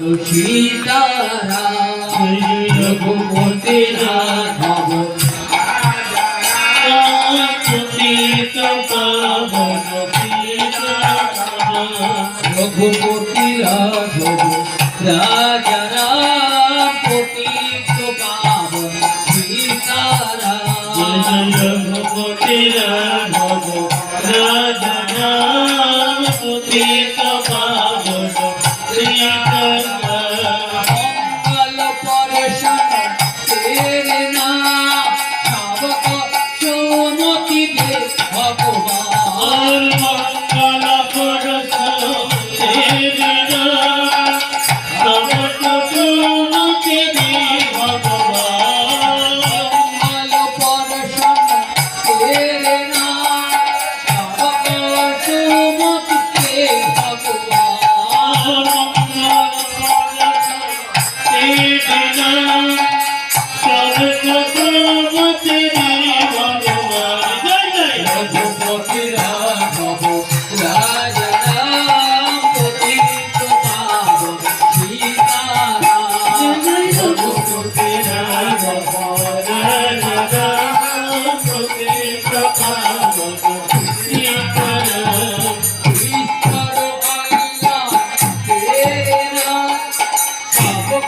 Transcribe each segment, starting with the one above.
সীতারাম রঘুপতি রাঘব রঘুপতি রাঘব রাজা রাম পতিত পাবন সীতারাম মঙ্গল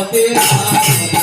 রাঘব